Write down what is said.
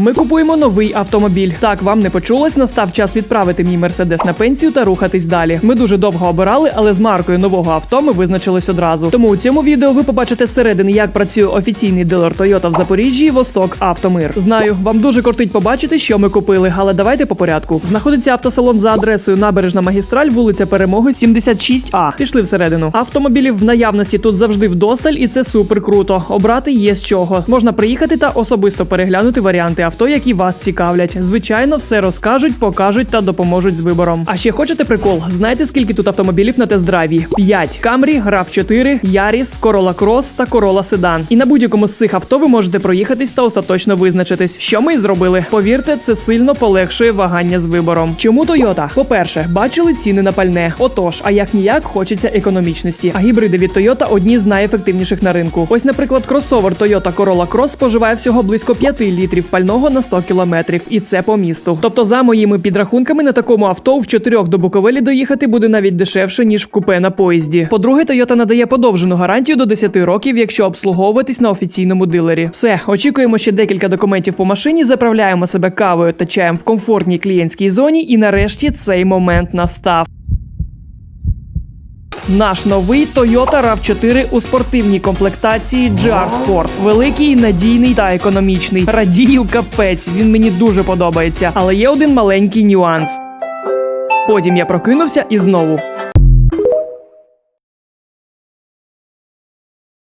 Ми купуємо новий автомобіль. Так, вам не почулось, настав час відправити мій мерседес на пенсію та рухатись далі. Ми дуже довго обирали, але з маркою нового авто ми визначились одразу. Тому у цьому відео ви побачите зсередини, як працює офіційний дилер Toyota в Запоріжжі Восток Автомир. Знаю, вам дуже кортить побачити, що ми купили, але давайте по порядку. Знаходиться автосалон за адресою Набережна Магістраль, вулиця Перемоги, 76А. Пішли всередину. Автомобілів в наявності тут завжди вдосталь, і це супер круто. Обрати є з чого. Можна приїхати та особисто переглянути варіанти авто, які вас цікавлять. Звичайно, все розкажуть, покажуть та допоможуть з вибором. А ще хочете прикол? Знаєте, скільки тут автомобілів на тест-драйві? 5. Камрі, RAV 4, Яріс, Corolla Cross та Corolla Sedan. І на будь-якому з цих авто ви можете проїхатись та остаточно визначитись, що ми й зробили. Повірте, це сильно полегшує вагання з вибором. Чому Toyota? По-перше, бачили ціни на пальне. Отож, а як ніяк хочеться економічності. А гібриди від Toyota одні з найефективніших на ринку. Ось, наприклад, кросовер Toyota Corolla Cross споживає всього близько 5 літрів пального на 100 кілометрів, і це по місту. Тобто, за моїми підрахунками, на такому авто в чотирьох до Буковелі доїхати буде навіть дешевше ніж в купе на поїзді. По-друге, Toyota надає подовжену гарантію до 10 років, якщо обслуговуватись на офіційному дилері. Все, очікуємо ще декілька документів по машині, заправляємо себе кавою та чаєм в комфортній клієнтській зоні, і нарешті цей момент настав. Наш новий Toyota RAV4 у спортивній комплектації GR Sport. Великий, надійний та економічний. Радію капець. Він мені дуже подобається. Але є один маленький нюанс. Потім я прокинувся і знову.